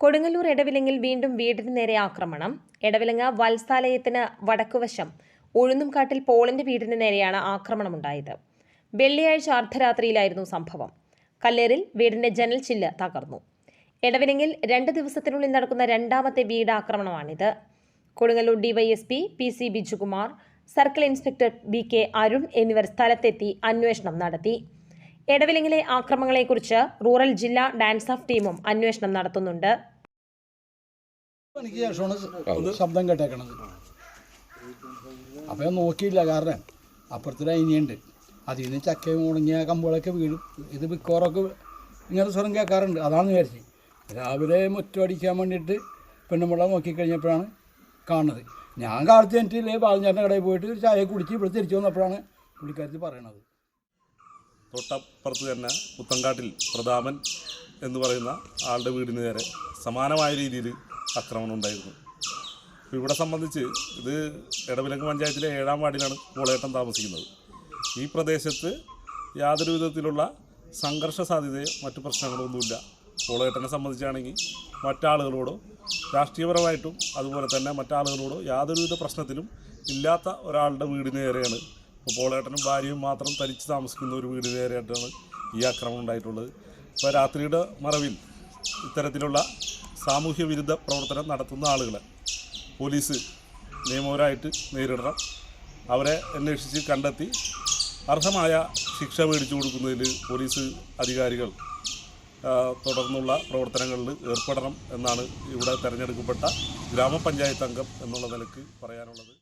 കൊടുങ്ങല്ലൂർ ഇടവിലങ്ങിൽ വീണ്ടും വീടിന് നേരെ ആക്രമണം. ഇടവിലങ്ങ വത്സാലയത്തിന് വടക്കുവശം ഉഴുന്നുംകാട്ടിൽ പോളിന്റെ വീടിന് നേരെയാണ് ആക്രമണം ആക്രമണമുണ്ടായത്. വെള്ളിയാഴ്ച അർദ്ധരാത്രിയിലായിരുന്നു സംഭവം. കല്ലേറിൽ വീടിന്റെ ജനൽ ചില്ല് തകർന്നു. ഇടവിലങ്ങിൽ രണ്ട് ദിവസത്തിനുള്ളിൽ നടക്കുന്ന രണ്ടാമത്തെ വീടാക്രമണമാണിത്. Kodungallur DYSP P C Bijukumar circle inspector B K Arun എന്നിവർ സ്ഥലത്തെത്തി അന്വേഷണം നടത്തി. എടവിലങ്ങിലെ ആക്രമണങ്ങളെക്കുറിച്ച് റൂറൽ ജില്ലാ ഡാൻസ് ഓഫ് ടീമും അന്വേഷണം നടത്തുന്നുണ്ട്. ശബ്ദം കേട്ടേക്കണത്. അപ്പോൾ നോക്കിയില്ല കാരണം അപ്പുറത്തൊരു അയിനിയുണ്ട് അതിൽ നിന്ന് ചക്കയും ഉണങ്ങിയ കമ്പുകളൊക്കെ വീഴും. ഇത് മിക്കവാറൊക്കെ ഇങ്ങനെ സ്വരം കേൾക്കാറുണ്ട്. അതാണെന്ന് വിചാരിച്ചു. രാവിലെ മുറ്റടിക്കാൻ വേണ്ടിയിട്ട് നോക്കി നോക്കിക്കഴിഞ്ഞപ്പോഴാണ് കാണുന്നത്. ഞാൻ കാലത്ത് എനിക്കില്ലേ ബാലഞ്ചാറിന്റെ കടയിൽ പോയിട്ട് ചായ കുടിച്ച് ഇവിടെ തിരിച്ചു വന്നപ്പോഴാണ് പുള്ളിക്കാരത്തിൽ പറയണത്. തൊട്ടപ്പുറത്ത് തന്നെ പുത്തങ്കാട്ടിൽ പ്രതാപൻ എന്ന് പറയുന്ന ആളുടെ വീടിന് നേരെ സമാനമായ രീതിയിൽ ആക്രമണം ഉണ്ടായിരുന്നു. ഇവിടെ സംബന്ധിച്ച് ഇത് എടവിലങ്ങ് പഞ്ചായത്തിലെ ഏഴാം വാർഡിലാണ് കോളേട്ടം താമസിക്കുന്നത്. ഈ പ്രദേശത്ത് യാതൊരു വിധത്തിലുള്ള സംഘർഷ സാധ്യതയോ മറ്റു പ്രശ്നങ്ങളൊന്നുമില്ല. കോളേട്ടനെ സംബന്ധിച്ചാണെങ്കിൽ മറ്റാളുകളോടോ രാഷ്ട്രീയപരമായിട്ടും അതുപോലെ തന്നെ മറ്റാളുകളോടോ യാതൊരുവിധ പ്രശ്നത്തിലും ഇല്ലാത്ത ഒരാളുടെ വീടിന് നേരെയാണ് പോളേട്ടനും ഭാര്യയും മാത്രം തനിച്ച് താമസിക്കുന്ന ഒരു വീട് നേരെയായിട്ടാണ് ഈ ആക്രമണം ഉണ്ടായിട്ടുള്ളത്. ഇപ്പോൾ രാത്രിയുടെ മറവിൽ ഇത്തരത്തിലുള്ള സാമൂഹ്യ വിരുദ്ധ പ്രവർത്തനം നടത്തുന്ന ആളുകളെ പോലീസ് നിയമപരമായിട്ട് നേരിടണം. അവരെ അന്വേഷിച്ച് കണ്ടെത്തി അർഹമായ ശിക്ഷ മേടിച്ചു കൊടുക്കുന്നതിൽ പോലീസ് അധികാരികൾ തുടർന്നുള്ള പ്രവർത്തനങ്ങളിൽ ഏർപ്പെടണം എന്നാണ് ഇവിടെ തെരഞ്ഞെടുക്കപ്പെട്ട ഗ്രാമപഞ്ചായത്ത് അംഗം എന്നുള്ള നിലയ്ക്ക് പറയാനുള്ളത്.